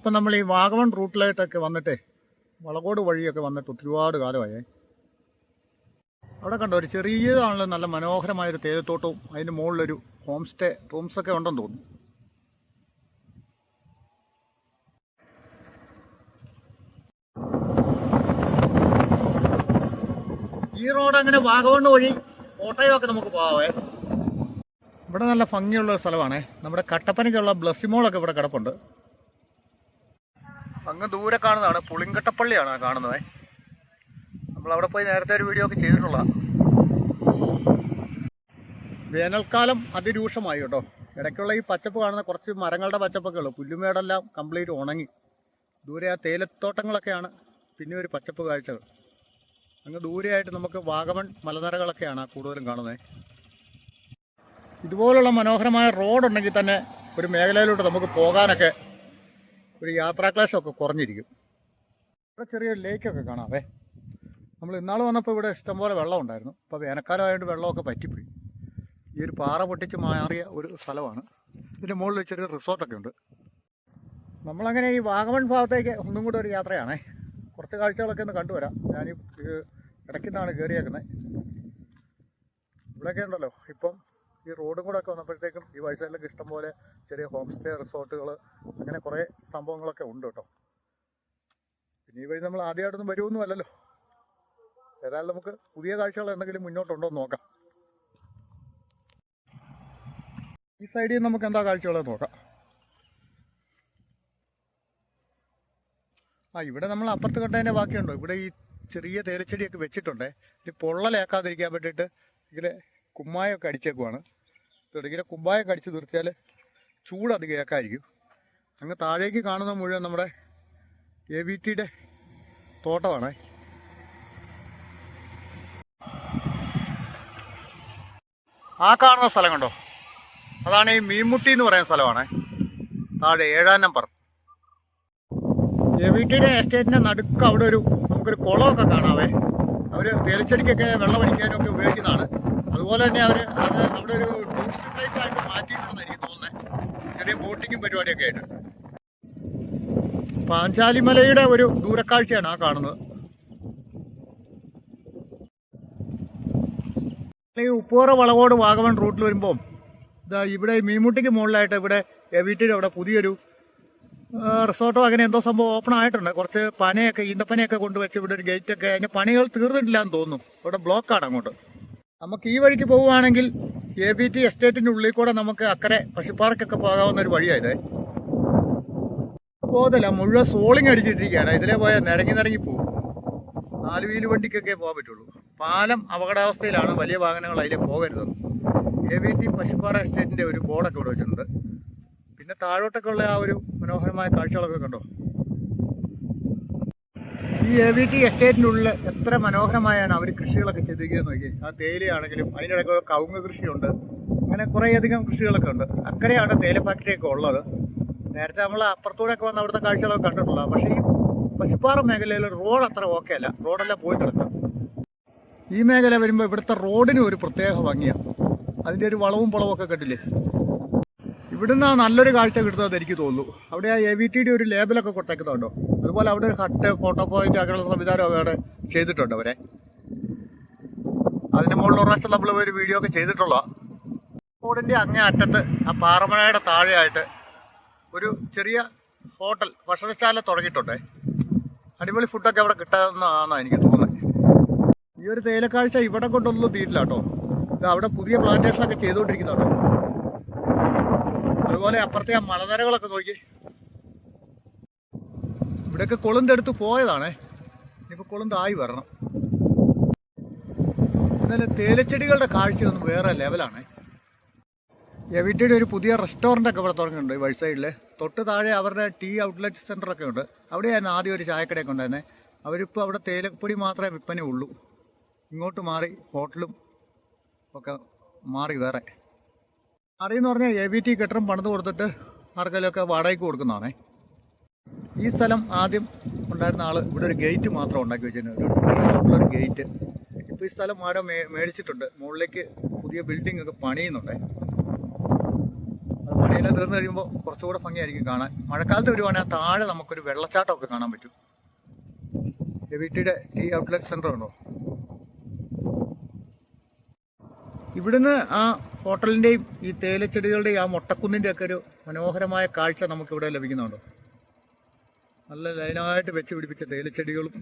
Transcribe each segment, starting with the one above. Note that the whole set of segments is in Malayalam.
ഇപ്പം നമ്മൾ ഈ വാഗമൺ റൂട്ടിലായിട്ടൊക്കെ വന്നിട്ടേ വളകോട് വഴിയൊക്കെ വന്നിട്ട് ഒരുപാട് കാലമായി. അവിടെ കണ്ടോ ഒരു ചെറിയതാണല്ലോ നല്ല മനോഹരമായൊരു തേയിലത്തോട്ടവും അതിന്റെ മുകളിലൊരു ഹോം സ്റ്റേ റൂംസൊക്കെ ഉണ്ടെന്ന് തോന്നുന്നു. ഈ റോഡ് അങ്ങനെ വാഗമണ് വഴി കോട്ടയമൊക്കെ നമുക്ക് പോകാവേ. ഇവിടെ നല്ല ഭംഗിയുള്ള സ്ഥലമാണേ. നമ്മുടെ കട്ടപ്പനയ്ക്കുള്ള ബ്ലസ്സിമോളൊക്കെ ഇവിടെ കിടപ്പുണ്ട്. അങ്ങ് ദൂരെ കാണുന്നതാണ്. പുളിങ്കട്ടപ്പള്ളിയാണ് കാണുന്നത്. നമ്മൾ അവിടെ പോയി നേരത്തെ ഒരു വീഡിയോ ഒക്കെ ചെയ്തിട്ടുള്ള വേനൽക്കാലം അതിരൂക്ഷമായി കേട്ടോ. ഇടയ്ക്കുള്ള ഈ പച്ചപ്പ് കാണുന്ന കുറച്ച് മരങ്ങളുടെ പച്ചപ്പൊക്കെ ഉള്ളു. പുല്ലുമേടെല്ലാം കംപ്ലീറ്റ് ഉണങ്ങി. ദൂരെ ആ തേയിലത്തോട്ടങ്ങളൊക്കെയാണ് പിന്നെ ഒരു പച്ചപ്പ് കാഴ്ചകൾ. അങ്ങ് ദൂരെയായിട്ട് നമുക്ക് വാഗമൺ മലനിരകളൊക്കെയാണ് കൂടുതലും കാണുന്നത്. ഇതുപോലുള്ള മനോഹരമായ റോഡുണ്ടെങ്കിൽ തന്നെ ഒരു മേഖലയിലോട്ട് നമുക്ക് പോകാനൊക്കെ ഒരു യാത്രാക്ലേശമൊക്കെ കുറഞ്ഞിരിക്കും. ഇവിടെ ചെറിയൊരു ലേക്കൊക്കെ കാണാവേ. നമ്മൾ ഇന്നാൾ വന്നപ്പോൾ ഇവിടെ ഇഷ്ടംപോലെ വെള്ളം ഉണ്ടായിരുന്നു ഇപ്പോൾ വേനൽക്കാലമായതുകൊണ്ട് വെള്ളമൊക്കെ പറ്റിപ്പോയി. ഈ ഒരു പാറ പൊട്ടിച്ച് മാറിയ ഒരു സ്ഥലമാണ്. ഇതിന്റെ മുകളിൽ ചെറിയ റിസോർട്ടൊക്കെ ഉണ്ട്. നമ്മളങ്ങനെ ഈ വാഗമൺ ഭാഗത്തേക്ക് ഒന്നും കൂടെ ഒരു യാത്രയാണേ. കുറച്ച് കാഴ്ചകളൊക്കെ ഒന്ന് കണ്ടുവരാം. ഞാൻ ഇടയ്ക്കുന്നാണ് കയറിയേക്കുന്നത് ഇവിടെയൊക്കെ ഉണ്ടല്ലോ. ഇപ്പം ഈ റോഡും കൂടെ ഒക്കെ വന്നപ്പോഴത്തേക്കും ഈ വയസ്സയിലൊക്കെ ഇഷ്ടംപോലെ ചെറിയ ഹോം സ്റ്റേ റിസോർട്ടുകൾ അങ്ങനെ കുറേ സംഭവങ്ങളൊക്കെ ഉണ്ട് കേട്ടോ. പിന്നെ ഈ വഴി നമ്മൾ ആദ്യമായിട്ടൊന്നും വരുമൊന്നും അല്ലല്ലോ. ഏതായാലും നമുക്ക് പുതിയ കാഴ്ചകൾ എന്തെങ്കിലും മുന്നോട്ടുണ്ടോ എന്ന് നോക്കാം. ഈ സൈഡിൽ നമുക്ക് എന്താ കാഴ്ചകളെന്ന് നോക്കാം. ആ ഇവിടെ നമ്മൾ അപ്പുറത്ത് കണ്ടതിന്റെ ബാക്കിയുണ്ടോ? ഇവിടെ ഈ ചെറിയ തേലച്ചെടിയൊക്കെ വെച്ചിട്ടുണ്ടേ. ഇത് പൊള്ളലേക്കാതിരിക്കാൻ വേണ്ടിയിട്ട് ഇങ്ങനെ കുമ്മായൊക്കെ അടിച്ചേക്കുവാണ്. തുടങ്ങിയ കുമ്മായൊക്കെ അടിച്ച് നിർത്തിയാൽ ചൂട് അത് ഏക്കായിരിക്കും അങ്ങ് താഴേക്ക് കാണുന്ന മുഴുവൻ നമ്മുടെ എ വി ടിയുടെ തോട്ടമാണ്. ആ കാണുന്ന സ്ഥലം കണ്ടോ? അതാണ് ഈ മീൻമുട്ടി എന്ന് പറയുന്ന സ്ഥലമാണ്. താഴെ ഏഴാം നമ്പർ. എ വി ടിയുടെ എസ്റ്റേറ്റിന്റെ നടുക്ക് അവിടെ ഒരു നമുക്കൊരു കുളമൊക്കെ കാണാവേ. അവർ തേലിച്ചെടിക്കൊക്കെ വെള്ളമടിക്കാനൊക്കെ ഉപയോഗിക്കുന്നതാണ്. അതുപോലെ തന്നെ അവർ അത് അവിടെ ഒരു ടൂറിസ്റ്റ് പ്ലേസ് ആയിട്ട് മാറ്റിയിട്ടുണ്ടെന്ന് എനിക്ക് തോന്നുന്നത് ചെറിയ ബോട്ടിങ്ങും പരിപാടിയൊക്കെ ആയിട്ട്. പാഞ്ചാലിമലയുടെ ഒരു ദൂരക്കാഴ്ചയാണ് ആ കാണുന്നത്. ഈ ഉപ്പുറ വളവോട് വാഗമൺ റൂട്ടിൽ വരുമ്പോൾ ഇതാ ഇവിടെ മീൻമുട്ടിക്ക് മുകളിലായിട്ട് ഇവിടെ വീട്ടിന്റെ അവിടെ പുതിയൊരു റിസോർട്ടോ അങ്ങനെ എന്തോ സംഭവം ഓപ്പൺ ആയിട്ടുണ്ട്. കുറച്ച് പനയൊക്കെ ഈന്തപ്പനയൊക്കെ കൊണ്ടുവച്ച് ഇവിടെ ഒരു ഗേറ്റൊക്കെ അതിന്റെ പണികൾ തീർന്നിട്ടില്ല എന്ന് തോന്നുന്നു ഇവിടെ ബ്ലോക്കാണ് അങ്ങോട്ട്. നമുക്ക് ഈ വഴിക്ക് പോവുകയാണെങ്കിൽ എ ബി ടി എസ്റ്റേറ്റിന്റെ ഉള്ളിൽ കൂടെ നമുക്ക് അക്കരെ പശുപ്പാർക്കൊക്കെ പോകാവുന്ന ഒരു വഴിയാണ് ഇത്. പോകത്തില്ല മുഴുവൻ സോളിങ് അടിച്ചിട്ടിരിക്കുകയാണ്. ഇതിലെ പോയാൽ നിരങ്ങി നിരങ്ങി പോകും നാല് വീൽ വണ്ടിക്കൊക്കെ പോകാൻ പറ്റുള്ളൂ. പാലം അപകടാവസ്ഥയിലാണ് വലിയ വാഹനങ്ങൾ അതിലെ പോകരുതെന്ന് എ ബി ടി പശുപ്പാറ എസ്റ്റേറ്റിന്റെ ഒരു ബോർഡൊക്കെ ഇവിടെ വെച്ചിട്ടുണ്ട്. പിന്നെ താഴോട്ടൊക്കെ ഉള്ള ആ ഒരു മനോഹരമായ കാഴ്ചകളൊക്കെ കണ്ടോ? ഈ എ വി ടി എസ്റ്റേറ്റിനുള്ളിൽ എത്ര മനോഹരമായാണ് അവർ കൃഷികളൊക്കെ ചെയ്തിരിക്കുന്നത് നോക്കി ആ തേയിലയാണെങ്കിലും അതിനിടയ്ക്ക് കവുങ്ങ് കൃഷിയുണ്ട്. അങ്ങനെ കുറേയധികം കൃഷികളൊക്കെ ഉണ്ട്. അക്കരെയാണ് തേയില ഫാക്ടറിയൊക്കെ ഉള്ളത്. നേരത്തെ നമ്മൾ അപ്പുറത്തൂടെ ഒക്കെ വന്ന അവിടുത്തെ കാഴ്ചകളൊക്കെ കണ്ടിട്ടുള്ള പക്ഷേ ഈ പശുപ്പാറ മേഖലയിൽ റോഡ് അത്ര ഓക്കെ അല്ല. റോഡെല്ലാം പോയി കിടക്കുക. ഈ മേഖല വരുമ്പോൾ ഇവിടുത്തെ റോഡിന് ഒരു പ്രത്യേക ഭംഗിയാണ് അതിന്റെ ഒരു വളവും പുളവും ഒക്കെ കണ്ടില്ലേ? ഇവിടുന്ന് നല്ലൊരു കാഴ്ച കിട്ടുന്നത് എനിക്ക് തോന്നുന്നു. അവിടെ ആ എ വി ടിയുടെ ഒരു ലേബലൊക്കെ കൊടുത്തേക്കുന്നുണ്ടോ അതുപോലെ അവിടെ ഒരു ഹട്ട് ഫോട്ടോ പോയിന്റ് അങ്ങനെയുള്ള സംവിധാനമൊക്കെ അവിടെ ചെയ്തിട്ടുണ്ട് അവരെ. അതിന് മുകളിൽ പ്രാവശ്യം നമ്മൾ ഒരു വീഡിയോ ഒക്കെ ചെയ്തിട്ടുള്ള റോഡിന്റെ അങ്ങേ അറ്റത്ത് ആ പാറമഴയുടെ താഴെയായിട്ട് ഒരു ചെറിയ ഹോട്ടൽ ഭക്ഷണശാല തുടങ്ങിയിട്ടുണ്ടേ. അടിപൊളി ഫുഡൊക്കെ അവിടെ കിട്ടാമെന്നാണ് എനിക്ക് തോന്നുന്നത്. ഈ ഒരു തേയിലക്കാഴ്ച ഇവിടെ കൊണ്ടൊന്നും തീരില്ല കേട്ടോ. ഇത് അവിടെ പുതിയ പ്ലാന്റേഷനൊക്കെ ചെയ്തുകൊണ്ടിരിക്കുന്നുണ്ടോ. അതുപോലെ അപ്പുറത്തെ ആ മലനിരകളൊക്കെ നോക്കി. ഇവിടെയൊക്കെ കൊളുന്തെടുത്ത് പോയതാണേ. ഇനിയിപ്പോൾ കൊളുന്തായി വരണം. ഇന്നലെ തേലച്ചെടികളുടെ കാഴ്ചയൊന്നും വേറെ ലെവലാണ്. എവിറ്റിയുടെ ഒരു പുതിയ റെസ്റ്റോറന്റ് ഒക്കെ ഇവിടെ തുടങ്ങിയിട്ടുണ്ട് ഈ വഴി സൈഡിൽ തൊട്ട് താഴെ അവരുടെ ടീ ഔട്ട്ലെറ്റ് സെന്റർ ഒക്കെ ഉണ്ട്. അവിടെയായിരുന്നു ആദ്യം ഒരു ചായക്കടയൊക്കെ ഉണ്ടായിരുന്നത് അവരിപ്പോൾ അവിടെ തേയിലപ്പൊടി മാത്രമേ വിൽപ്പന ഉള്ളൂ. ഇങ്ങോട്ട് മാറി ഹോട്ടലും ഒക്കെ മാറി വേറെ. അറിയെന്ന് പറഞ്ഞാൽ എ വി ടി കെട്ടിടം പണിത് കൊടുത്തിട്ട് ആർക്കെങ്കിലുമൊക്കെ വാടകയ്ക്ക് കൊടുക്കുന്നതാണേ. ഈ സ്ഥലം ആദ്യം ഉണ്ടായിരുന്ന ആൾ ഇവിടെ ഒരു ഗേറ്റ് മാത്രം ഉണ്ടാക്കി വെച്ചിട്ടുണ്ട് ഒരു ഗേറ്റ് ഇപ്പോൾ ഈ സ്ഥലം ആരോ മേടിച്ചിട്ടുണ്ട്. മുകളിലേക്ക് പുതിയ ബിൽഡിംഗ് ഒക്കെ പണിയുന്നുണ്ട്. അത് പണിയെല്ലാം തീർന്നു കഴിയുമ്പോൾ കുറച്ചുകൂടെ ഭംഗിയായിരിക്കും കാണാൻ. മഴക്കാലത്ത് വരുവാണെങ്കിൽ താഴെ നമുക്കൊരു വെള്ളച്ചാട്ടമൊക്കെ കാണാൻ പറ്റും. എവിറ്റിയുടെ ടീ ഔട്ട്ലെറ്റ് സെന്റർ ഉണ്ടോ? ഇവിടുന്ന് ആ ഹോട്ടലിന്റെയും ഈ തേയിലച്ചെടികളുടെയും ആ മുട്ടക്കുന്നിന്റെയൊക്കെ ഒരു മനോഹരമായ കാഴ്ച നമുക്കിവിടെ ലഭിക്കുന്നുണ്ടോ. നല്ല ലൈനായിട്ട് വെച്ച് പിടിപ്പിച്ച തേയിലച്ചെടികളും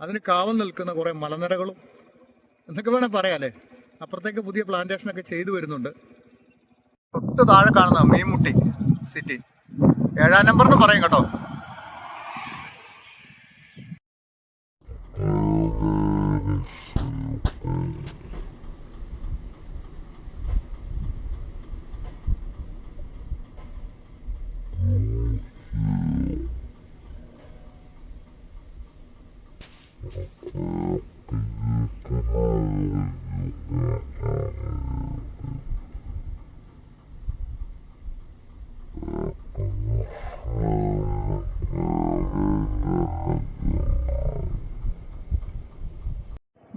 അതിന് കാവൽ നിൽക്കുന്ന കുറേ മലനിരകളും എന്നൊക്കെ വേണേൽ പറയാലേ. അപ്പുറത്തേക്ക് പുതിയ പ്ലാന്റേഷനൊക്കെ ചെയ്തു വരുന്നുണ്ട്. തൊട്ട് താഴെ കാണുന്ന മീൻമുട്ടി സിറ്റി ഏഴാം നമ്പർ എന്ന് പറയും കേട്ടോ.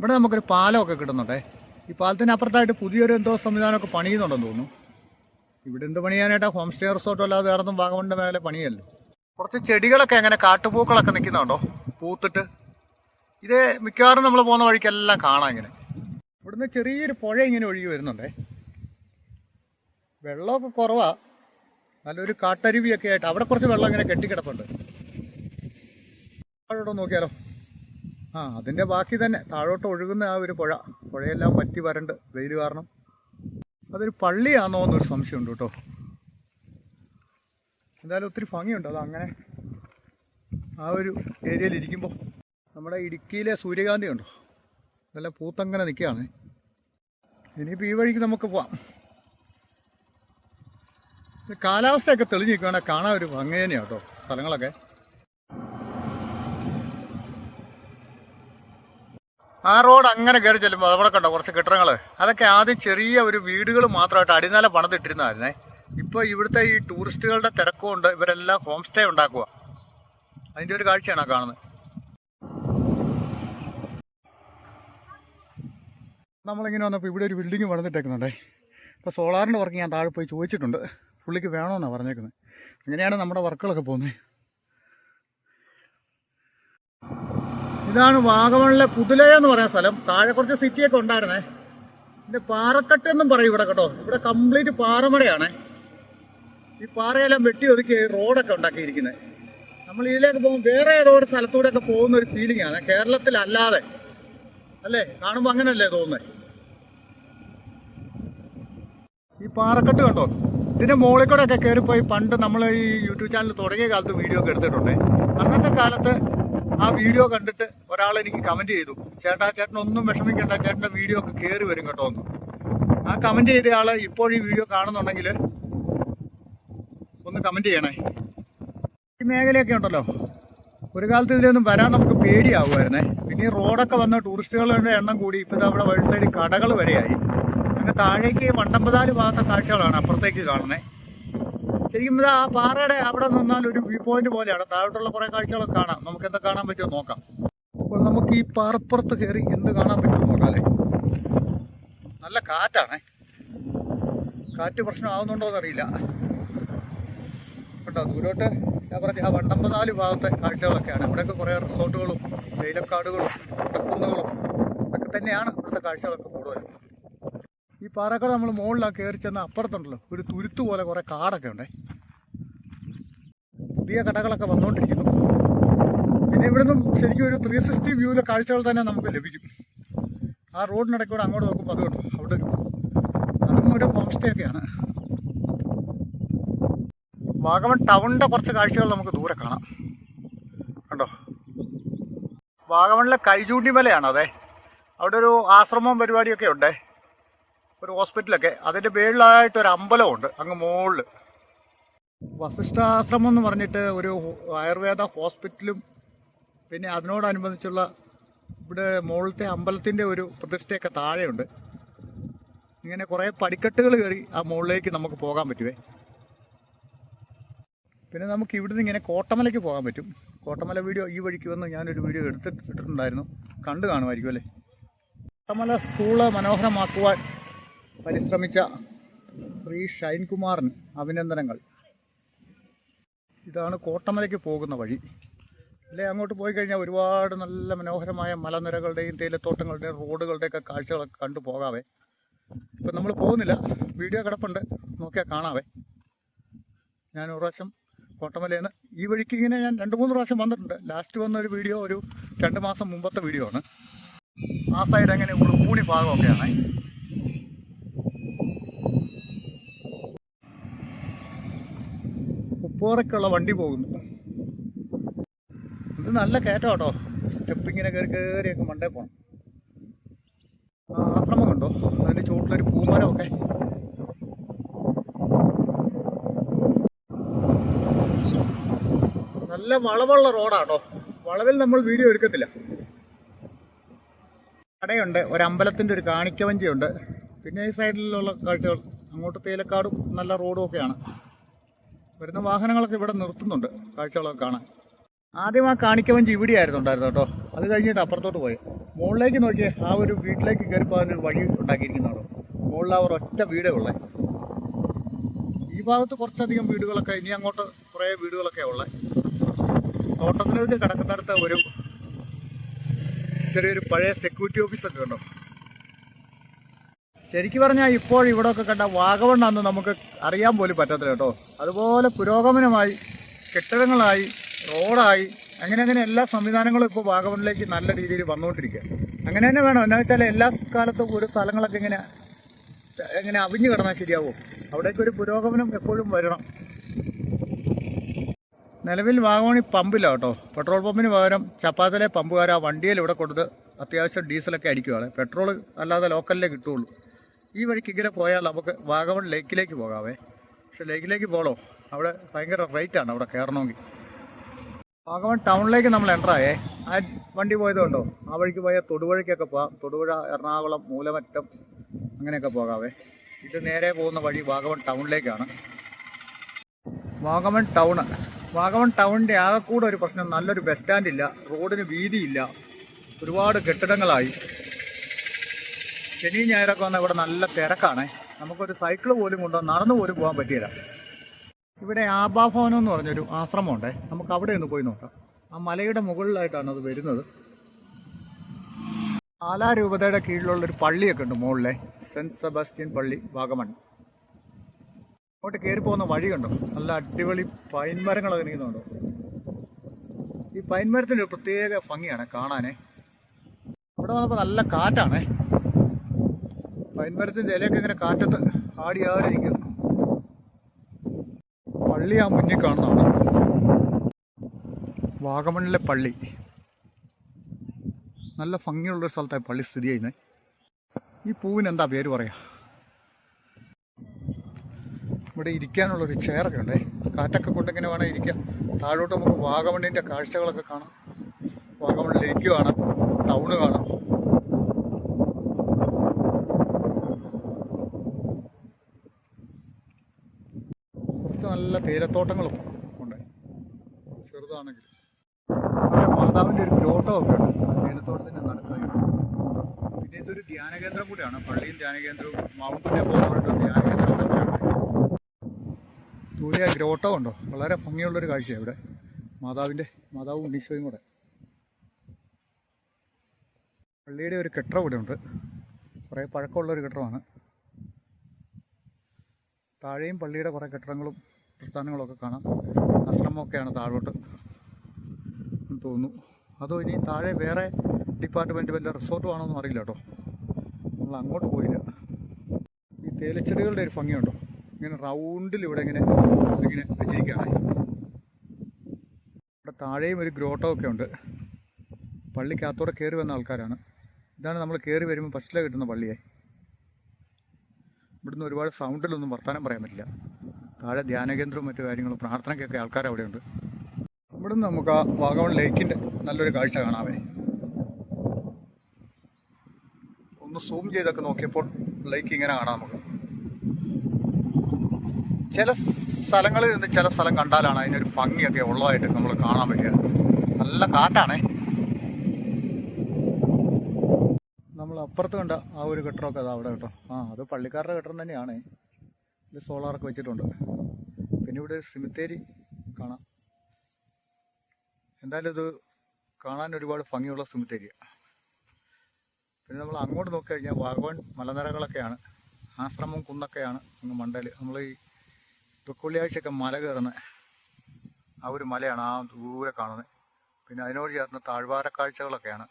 ഇവിടെ നമുക്കൊരു പാലമൊക്കെ കിട്ടുന്നുണ്ടേ. ഈ പാലത്തിന് അപ്പുറത്തായിട്ട് പുതിയൊരു എന്തോ സംവിധാനമൊക്കെ പണിയുന്നുണ്ടെന്ന് തോന്നുന്നു. ഇവിടെ എന്ത് പണിയാനായിട്ടാ? ഹോം സ്റ്റേ റിസോർട്ടോ അല്ലാതെ വേറെ ഒന്നും മേലെ പണിയല്ലോ? കുറച്ച് ചെടികളൊക്കെ അങ്ങനെ കാട്ടുപൂക്കളൊക്കെ നിൽക്കുന്നുണ്ടോ? പൂത്തിട്ട്. ഇത് മിക്കവാറും നമ്മൾ പോകുന്ന വഴിക്കെല്ലാം കാണാം ഇങ്ങനെ. ഇവിടുന്ന് ചെറിയൊരു പുഴ ഇങ്ങനെ ഒഴുകി വരുന്നുണ്ടേ. വെള്ളമൊക്കെ കുറവാ. നല്ലൊരു കാട്ടരുവിയൊക്കെ ആയിട്ട് അവിടെ കുറച്ച് വെള്ളം ഇങ്ങനെ കെട്ടിക്കിടപ്പുണ്ട്. അവിടെ നോക്കിയാലോ? ആ അതിന്റെ ബാക്കി തന്നെ താഴോട്ട് ഒഴുകുന്ന ആ ഒരു പുഴ. പുഴയെല്ലാം പറ്റി വരണ്ട് വെയിൽ കാരണം. അതൊരു പള്ളിയാണോ എന്നൊരു സംശയമുണ്ട് കേട്ടോ. എന്തായാലും ഒത്തിരി ഭംഗിയുണ്ട്. അത് അങ്ങനെ ആ ഒരു ഏരിയയിൽ ഇരിക്കുമ്പോൾ നമ്മുടെ ഇടുക്കിയിലെ സൂര്യകാന്തി ഉണ്ടോ? നല്ല പൂത്തങ്ങനെ നിൽക്കുകയാണ്. ഇനിയിപ്പോൾ ഈ വഴിക്ക് നമുക്ക് പോവാം. കാലാവസ്ഥയൊക്കെ തെളിഞ്ഞ് നിൽക്കുകയാണെങ്കിൽ കാണാൻ ഒരു ഭംഗി തന്നെയാണ് കേട്ടോ സ്ഥലങ്ങളൊക്കെ. ആ റോഡ് അങ്ങനെ കയറി ചെല്ലുമ്പോൾ അവിടെ കണ്ടോ കുറച്ച് കെട്ടിടങ്ങൾ അതൊക്കെ ആദ്യം ചെറിയ ഒരു വീടുകൾ മാത്രമായിട്ട് അടിനാല പണിതിട്ടിരുന്നതായിരുന്നേ ഇപ്പോൾ ഇവിടുത്തെ ഈ ടൂറിസ്റ്റുകളുടെ തിരക്കുകൊണ്ട് ഇവരെല്ലാം ഹോം സ്റ്റേ ഉണ്ടാക്കുക. അതിന്റെ ഒരു കാഴ്ചയാണ് കാണുന്നത്. നമ്മളിങ്ങനെ വന്നപ്പോൾ ഇവിടെ ഒരു ബിൽഡിംഗ് പണിതിട്ടേക്കുന്നുണ്ടേ. അപ്പോൾ സോളാറിന്റെ വർക്ക് ഞാൻ താഴെ പോയി ചോദിച്ചിട്ടുണ്ട്. പുള്ളിക്ക് വേണമെന്നാണ് പറഞ്ഞേക്കുന്നത് അങ്ങനെയാണ് നമ്മുടെ വർക്കുകളൊക്കെ പോകുന്നത് ഇതാണ് വാഗമണിലെ കുതിലയ എന്ന് പറയുന്ന സ്ഥലം. താഴെ കുറച്ച് സിറ്റിയൊക്കെ ഉണ്ടായിരുന്നേ. ഇതിന്റെ പാറക്കെട്ട് എന്നും പറയും ഇവിടെ കേട്ടോ. ഇവിടെ കംപ്ലീറ്റ് പാറമടയാണ്. ഈ പാറയെല്ലാം വെട്ടി ഒതുക്കി റോഡൊക്കെ ഉണ്ടാക്കിയിരിക്കുന്നത് നമ്മൾ ഇതിലേക്ക് പോകുമ്പോൾ വേറെ ഏതോ ഒരു സ്ഥലത്തൂടെ ഒക്കെ പോകുന്ന ഒരു ഫീലിംഗ് ആണ്. കേരളത്തിലല്ലാതെ. അല്ലേ? കാണുമ്പോൾ അങ്ങനല്ലേ തോന്നുന്നത് ഈ പാറക്കെട്ട് കണ്ടോ? ഇതിന്റെ മുകളിൽ കൂടെ ഒക്കെ കയറിപ്പോയി പണ്ട് നമ്മൾ ഈ യൂട്യൂബ് ചാനൽ തുടങ്ങിയ കാലത്ത് വീഡിയോ ഒക്കെ എടുത്തിട്ടുണ്ട്. അന്നത്തെ കാലത്ത് ആ വീഡിയോ കണ്ടിട്ട് ഒരാൾ എനിക്ക് കമന്റ് ചെയ്തു. ചേട്ടാ ചേട്ടൻ ഒന്നും വിഷമിക്കേണ്ട ചേട്ടന്റെ വീഡിയോ ഒക്കെ കയറി വരും കേട്ടോ എന്ന്. ആ കമന്റ് ചെയ്ത ആൾ ഇപ്പോഴും ഈ വീഡിയോ കാണുന്നുണ്ടെങ്കിൽ ഒന്ന് കമന്റ് ചെയ്യണേ. ഈ മേഖലയൊക്കെ ഉണ്ടല്ലോ. ഒരു കാലത്ത് ഇതിലൊന്നും വരാൻ നമുക്ക് പേടിയാവുമായിരുന്നേ. പിന്നെ ഈ റോഡൊക്കെ വന്ന ടൂറിസ്റ്റുകളുടെ എണ്ണം കൂടി ഇപ്പം അവിടെ വഴി സൈഡിൽ കടകൾ വരെയായി. അങ്ങനെ താഴേക്ക് വണ്ടമ്പതാൽ ഭാഗത്തെ കാഴ്ചകളാണ് അപ്പുറത്തേക്ക് കാണുന്നത് ശരിക്കും ഇത് ആ പാറയുടെ അവിടെ നിന്നാൽ ഒരു വ്യൂ പോയിന്റ് പോലെയാണ്. താഴോട്ടുള്ള കുറെ കാഴ്ചകളൊക്കെ കാണാം. നമുക്ക് എന്താ കാണാൻ പറ്റുമോ നോക്കാം. അപ്പോൾ നമുക്ക് ഈ പാറപ്പുറത്ത് കയറി എന്ത് കാണാൻ പറ്റുമോ നോക്കാമല്ലേ നല്ല കാറ്റാണേ. കാറ്റ് പ്രശ്നമാവുന്നുണ്ടോ എന്നറിയില്ല. കേട്ടോ ദൂരോട്ട് ഞാൻ പറഞ്ഞ ആ വണ്ടമ്പനാല് ഭാഗത്തെ കാഴ്ചകളൊക്കെയാണ്. ഇവിടെയൊക്കെ കുറേ റിസോർട്ടുകളും തേയിലക്കാടുകളും കുന്നുകളും ഒക്കെ തന്നെയാണ് ഇവിടുത്തെ കാഴ്ചകളൊക്കെ കൂടുതലും. ഈ പാറക്കട നമ്മൾ മുകളിലാണ് കയറി ചെന്ന അപ്പുറത്തുണ്ടല്ലോ. ഒരു തുരുത്ത് പോലെ കുറേ കാടൊക്കെ ഉണ്ടേ. പുതിയ കടകളൊക്കെ വന്നുകൊണ്ടിരിക്കുന്നു പിന്നെ ഇവിടുന്നും ശരിക്കും ഒരു ത്രീ സിക്സ്റ്റി വ്യൂവിലെ കാഴ്ചകൾ തന്നെ നമുക്ക് ലഭിക്കും. ആ റോഡിനിടയ്ക്കൂടെ അങ്ങോട്ട് നോക്കുമ്പോൾ അതുകൊണ്ട് അവിടെ ഒരു അതും ഒരു ഹോം സ്റ്റേ ഒക്കെയാണ്. വാഗമൺ ടൗണിന്റെ കുറച്ച് കാഴ്ചകൾ നമുക്ക് ദൂരെ കാണാം. കണ്ടോ? വാഗമണിലെ കൈചൂണ്ടി മലയാണ് അതെ. അവിടെ ഒരു ആശ്രമവും പരിപാടിയൊക്കെ ഉണ്ട്. ഒരു ഹോസ്പിറ്റലൊക്കെ അതിന്റെ മേളിലായിട്ട് ഒരു അമ്പലമുണ്ട് അങ്ങ് മുകളിൽ വസിഷ്ഠാശ്രമം എന്ന് പറഞ്ഞിട്ട് ഒരു ആയുർവേദ ഹോസ്പിറ്റലും പിന്നെ അതിനോടനുബന്ധിച്ചുള്ള ഇവിടെ മുകളിലത്തെ അമ്പലത്തിന്റെ ഒരു പ്രതിഷ്ഠയൊക്കെ താഴെയുണ്ട്. ഇങ്ങനെ കുറേ പടിക്കെട്ടുകൾ കയറി ആ മുകളിലേക്ക് നമുക്ക് പോകാൻ പറ്റുവേ. പിന്നെ നമുക്ക് ഇവിടുന്ന് ഇങ്ങനെ കോട്ടമലയ്ക്ക് പോകാൻ പറ്റും. കോട്ടമല വീഡിയോ ഈ വഴിക്ക് വന്ന് ഞാനൊരു വീഡിയോ എടുത്തിട്ട് ഇട്ടിട്ടുണ്ടായിരുന്നു. കണ്ടു കാണുമായിരിക്കും അല്ലേ? കോട്ടമല സ്കൂൾ മനോഹരമാക്കുവാൻ പരിശ്രമിച്ച ശ്രീ ഷൈൻകുമാറിന് അഭിനന്ദനങ്ങൾ. ഇതാണ് കോട്ടമലയ്ക്ക് പോകുന്ന വഴി. അല്ലേ? അങ്ങോട്ട് പോയി കഴിഞ്ഞാൽ ഒരുപാട് നല്ല മനോഹരമായ മലനിരകളുടെയും തേയിലത്തോട്ടങ്ങളുടെയും റോഡുകളുടെയൊക്കെ കാഴ്ചകളൊക്കെ കണ്ടു പോകാവേ. ഇപ്പം നമ്മൾ പോകുന്നില്ല. വീഡിയോ കിടപ്പുണ്ട്. നോക്കിയാൽ കാണാവേ. ഞാൻ ഒരു പ്രാവശ്യം കോട്ടമലയിൽ ഈ വഴിക്ക് ഇങ്ങനെ ഞാൻ രണ്ട് മൂന്ന് പ്രാവശ്യം വന്നിട്ടുണ്ട്. ലാസ്റ്റ് വന്ന ഒരു വീഡിയോ ഒരു രണ്ട് മാസം മുമ്പത്തെ വീഡിയോ ആണ്. ആ സൈഡ് എങ്ങനെ ഉളുപ്പൂണി ഭാഗമൊക്കെയാണ്. ഉപ്പോറയ്ക്കുള്ള വണ്ടി പോകുന്നു. ഇത് നല്ല കയറ്റം കേട്ടോ സ്റ്റെപ്പിങ്ങനെ കയറി കയറിയൊക്കെ മണ്ടേ പോകണം ആശ്രമം കണ്ടോ? അതിന്റെ ചുവട്ടിലൊരു പൂമരമൊക്കെ. നല്ല വളവുള്ള റോഡാട്ടോ. വളവിൽ നമ്മൾ വീഡിയോ എടുക്കത്തില്ല. കടയുണ്ട്. ഒരു ഒരു കാണിക്കവഞ്ചിയുണ്ട്. പിന്നെ ഈ സൈഡിലുള്ള കാഴ്ചകൾ. അങ്ങോട്ട് തേലക്കാടും നല്ല റോഡും ഒക്കെയാണ്. വരുന്ന വാഹനങ്ങളൊക്കെ ഇവിടെ നിർത്തുന്നുണ്ട്. കാഴ്ചകളൊക്കെ കാണാൻ. ആദ്യം ആ കാണിക്കവഞ്ചി ഇവിടെയായിരുന്നു ഉണ്ടായിരുന്നു കേട്ടോ. അത് കഴിഞ്ഞിട്ട് അപ്പുറത്തോട്ട് പോയി. മുകളിലേക്ക് നോക്കിയേ ആ ഒരു വീട്ടിലേക്ക് കയറി പോകാനൊരു വഴി ഉണ്ടാക്കിയിരിക്കുന്നതാണോ മുകളിൽ ആ ഒരൊറ്റ വീടേ ഉള്ളേ. ഈ ഭാഗത്ത് കുറച്ചധികം വീടുകളൊക്കെ ഇനി അങ്ങോട്ട് കുറേ വീടുകളൊക്കെ ഉള്ളത് തോട്ടത്തിലേക്ക് കിടക്കുന്നിടത്ത് ഒരു ചെറിയൊരു പഴയ സെക്യൂരിറ്റി ഓഫീസൊക്കെ ഉണ്ടോ? ശരിക്കും പറഞ്ഞാൽ ഇപ്പോൾ ഇവിടെ ഒക്കെ കണ്ട വാഗവണ്ണാന്ന് നമുക്ക് അറിയാൻ പോലും പറ്റത്തില്ല കേട്ടോ. അതുപോലെ പുരോഗമനമായി കെട്ടിടങ്ങളായി റോഡായി അങ്ങനെ അങ്ങനെ എല്ലാ സംവിധാനങ്ങളും ഇപ്പോൾ വാഗവണിലേക്ക് നല്ല രീതിയിൽ വന്നുകൊണ്ടിരിക്കുക അങ്ങനെ തന്നെ വേണം. എന്താ വെച്ചാൽ എല്ലാ കാലത്തും ഒരു സ്ഥലങ്ങളൊക്കെ ഇങ്ങനെ എങ്ങനെ അവിഞ്ഞു കിടന്നാൽ ശരിയാവും? അവിടേക്ക് ഒരു പുരോഗമനം എപ്പോഴും വരണം. നിലവിൽ വാഗവണി പമ്പില്ല കേട്ടോ. പെട്രോൾ പമ്പിന് പകരം ചപ്പാത്തിലെ പമ്പുകാർ ആ വണ്ടിയിൽ ഇവിടെ കൊടുത്ത് അത്യാവശ്യം ഡീസലൊക്കെ അടിക്കുകയാണ് പെട്രോൾ അല്ലാതെ ലോക്കലിലേ കിട്ടുള്ളൂ ഈ വഴിക്ക് ഇങ്ങനെ പോയാൽ നമുക്ക് വാഗമൺ ലേക്കിലേക്ക് പോകാവേ. പക്ഷെ ലേക്കിലേക്ക് പോകണോ അവിടെ ഭയങ്കര റേറ്റാണ് അവിടെ കയറണമെങ്കിൽ. വാഗമൺ ടൗണിലേക്ക് നമ്മൾ എന്റർ ആയേ. ആ വണ്ടി പോയതുകൊണ്ടോ ആ വഴിക്ക് പോയാൽ തൊടുപുഴയ്ക്കൊക്കെ പോകാം തൊടുപുഴ എറണാകുളം മൂലമറ്റം അങ്ങനെയൊക്കെ പോകാവേ. ഇത് നേരെ പോകുന്ന വഴി വാഗമൺ ടൗണിലേക്കാണ്. വാഗമൺ ടൗണ് വാഗമൺ ടൗണിന്റെ ആകെക്കൂടെ ഒരു പ്രശ്നം നല്ലൊരു ബസ് സ്റ്റാൻഡ് ഇല്ല റോഡിന് വീതിയില്ല ഒരുപാട് കെട്ടിടങ്ങളായി. ശനി ഞായറൊക്കെ വന്നാൽ ഇവിടെ നല്ല തിരക്കാണ്. നമുക്കൊരു സൈക്കിൾ പോലും കൊണ്ടുവന്ന് നടന്നു പോലും പോകാൻ പറ്റിയില്ല. ഇവിടെ ആബാഭവനം എന്ന് പറഞ്ഞൊരു ആശ്രമമുണ്ടേ. നമുക്ക് അവിടെ ഒന്ന് പോയി നോക്കാം. ആ മലയുടെ മുകളിലായിട്ടാണ് അത് വരുന്നത്. കാലാരൂപതയുടെ കീഴിലുള്ള ഒരു പള്ളിയൊക്കെ ഉണ്ട് മുകളിലെ സെന്റ് സെബാസ്റ്റ്യൻ പള്ളി വാഗമൺ. അങ്ങോട്ട് കയറി പോകുന്ന വഴിയുണ്ടോ? നല്ല അടിപൊളി പൈൻ മരങ്ങളൊക്കെ നീങ്ങുന്നുണ്ടോ ഈ പൈൻ മരത്തിന്റെ ഒരു പ്രത്യേക ഭംഗിയാണ് കാണാനേ. ഇവിടെ വന്നപ്പോൾ നല്ല കാറ്റാണേ. പൈൻ മരത്തിന്റെ ഇലയൊക്കെ ഇങ്ങനെ കാറ്റത്ത് ആടി ആടിയിരിക്കും പള്ളി ആ മുന്നിൽ കാണുന്നതാണ്. വാഗമണിലെ പള്ളി. നല്ല ഭംഗിയുള്ളൊരു സ്ഥലത്തായി പള്ളി സ്ഥിതി ചെയ്യുന്നത് ഈ പൂവിന് എന്താ പേര് പറയാ? ഇവിടെ ഇരിക്കാനുള്ളൊരു ചെയറൊക്കെ ഉണ്ടേ. കാറ്റൊക്കെ കൊണ്ടിങ്ങനെ വേണേൽ ഇരിക്കാം. താഴോട്ട് നമുക്ക് വാഗമണ്ണിന്റെ കാഴ്ചകളൊക്കെ കാണാം. വാഗമൺ ലേക്ക് കാണാം. ടൗണ് കാണാം കുറച്ച് നല്ല തേയിലത്തോട്ടങ്ങളും ഉണ്ട്. ചെറുതാണെങ്കിൽ. മാതാവിന്റെ ഒരു ഗ്രോട്ടമൊക്കെ ഉണ്ട്. തേയിലത്തോട്ടത്തിന്റെ നടക്കായി പിന്നെ ഇതൊരു ധ്യാന കേന്ദ്രം കൂടിയാണ്. പള്ളിയും ധ്യാന കേന്ദ്രവും മൗണ്ടിനെ പോകുന്നവരുടെ ഒരു ധ്യാന കേന്ദ്രം കൂടിയാണ് ദൂരെ ഗ്രോട്ടം ഉണ്ടോ? വളരെ ഭംഗിയുള്ളൊരു കാഴ്ചയാണ് ഇവിടെ. മാതാവിന്റെ മാതാവും ഉണ്ണീശോയും കൂടെ. പള്ളിയുടെ ഒരു കെട്ടിടം ഇവിടെ ഉണ്ട്. കുറേ പഴക്കമുള്ളൊരു കെട്ടിടമാണ്. താഴെയും പള്ളിയുടെ കുറേ കെട്ടിടങ്ങളും പ്രസ്ഥാനങ്ങളൊക്കെ കാണാം. ആശ്രമമൊക്കെയാണ് താഴോട്ട് തോന്നുന്നു. അതോ ഇനി താഴെ വേറെ ഡിപ്പാർട്ട്മെന്റ് വല്ല റിസോർട്ടും അറിയില്ല കേട്ടോ. നമ്മൾ അങ്ങോട്ട് പോയില്ല. ഈ തേയിലച്ചെടികളുടെ ഒരു ഭംഗിയുണ്ടോ? ഇങ്ങനെ റൗണ്ടിൽ ഇവിടെ ഇങ്ങനെ ഇങ്ങനെ വെച്ചിരിക്കുകയാണ്. ഇവിടെ താഴെയും ഒരു ഗ്രോട്ടോ ഒക്കെ ഉണ്ട്. പള്ളിക്കകത്തോടെ കയറി വന്ന ആൾക്കാരാണ്. ഇതാണ് നമ്മൾ കയറി വരുമ്പോൾ ഫസ്റ്റിലെ കിട്ടുന്ന പള്ളിയെ. ഇവിടുന്ന് ഒരുപാട് സൗണ്ടിലൊന്നും വർത്തമാനം പറയാൻ പറ്റില്ല. താഴെ ധ്യാനകേന്ദ്രവും മറ്റു കാര്യങ്ങളും പ്രാർത്ഥനയ്ക്കൊക്കെ ആൾക്കാർ അവിടെയുണ്ട്. ഇവിടുന്ന് നമുക്ക് ആ വാഗമൺ ലേക്കിന്റെ നല്ലൊരു കാഴ്ച കാണാമേ ഒന്ന് സൂം ചെയ്തൊക്കെ നോക്കിയപ്പോൾ ലേക്ക് ഇങ്ങനെ കാണാം നമുക്ക്. ചില സ്ഥലങ്ങളിൽ നിന്ന് ചില സ്ഥലം കണ്ടാലാണ് അതിനൊരു ഭംഗിയൊക്കെ ഉള്ളതായിട്ട് നമ്മൾ കാണാൻ പറ്റുക. നല്ല കാറ്റാണേ. നമ്മൾ അപ്പുറത്ത് കണ്ട ആ ഒരു കെട്ടറൊക്കെ അതാ അവിടെ കേട്ടോ. ആ അത് പള്ളിക്കാരുടെ കെട്ടിടം തന്നെയാണ്. ഇത് സോളാറൊക്കെ വെച്ചിട്ടുണ്ട്. പിന്നെ ഇവിടെ സിമിത്തേരി കാണാം. എന്തായാലും ഇത് കാണാൻ ഒരുപാട് ഭംഗിയുള്ള സിമിത്തേരിയാണ് പിന്നെ നമ്മൾ അങ്ങോട്ട് നോക്കിക്കഴിഞ്ഞാൽ വാഗോൺ മലനിരകളൊക്കെയാണ്. ആശ്രമം കുന്നൊക്കെയാണ് അങ്ങ് മണ്ടയിൽ നമ്മൾ ഈ തൊക്കുള്ളിയാഴ്ചയൊക്കെ മല കയറുന്ന ആ ഒരു മലയാണ് ആ ദൂരെ കാണുന്നത്. പിന്നെ അതിനോട് ചേർന്ന് താഴ്വാര കാഴ്ചകളൊക്കെയാണ്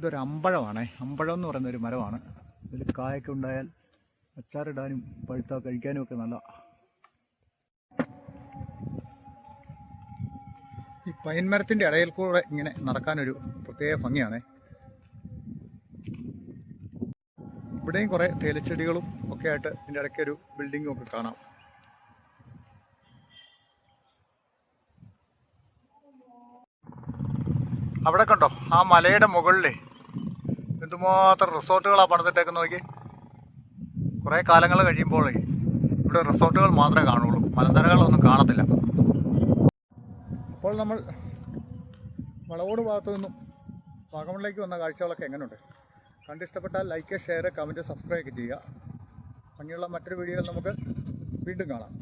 ഇതൊരു അമ്പഴമാണേ. അമ്പഴം എന്ന് പറയുന്ന ഒരു മരമാണ്. ഇതിൽ കായൊക്കെ ഉണ്ടായാൽ അച്ചാറിടാനും പഴുത്ത കഴിക്കാനും ഒക്കെ നല്ല ഈ പൈൻ മരത്തിന്റെ ഇടയിൽ കൂടെ ഇങ്ങനെ നടക്കാനൊരു പ്രത്യേക ഭംഗിയാണേ. ഇവിടെയും കുറേ തേയിലച്ചെടികളും ഒക്കെ ആയിട്ട് ഇതിന്റെ ഇടയ്ക്ക് ഒരു ബിൽഡിങ്ങും ഒക്കെ കാണാം. അവിടെ കണ്ടോ? ആ മലയുടെ മുകളിലേ എന്തുമാത്രം റിസോർട്ടുകളാണ് പണിതിട്ടേക്ക് നോക്കി. കുറേ കാലങ്ങൾ കഴിയുമ്പോഴേ ഇവിടെ റിസോർട്ടുകൾ മാത്രമേ കാണുള്ളൂ. മലനിരകളൊന്നും കാണത്തില്ല. അപ്പോൾ നമ്മൾ വളവോട് ഭാഗത്തു നിന്നും വാഗമണിലേക്ക് വന്ന കാഴ്ചകളൊക്കെ എങ്ങനെയുണ്ട്? കണ്ടിഷ്ടപ്പെട്ടാൽ ലൈക്ക് ഷെയർ കമന്റ് സബ്സ്ക്രൈബ് ചെയ്യുക. ഭംഗിയുള്ള മറ്റൊരു വീഡിയോയിൽ നമുക്ക് വീണ്ടും കാണാം.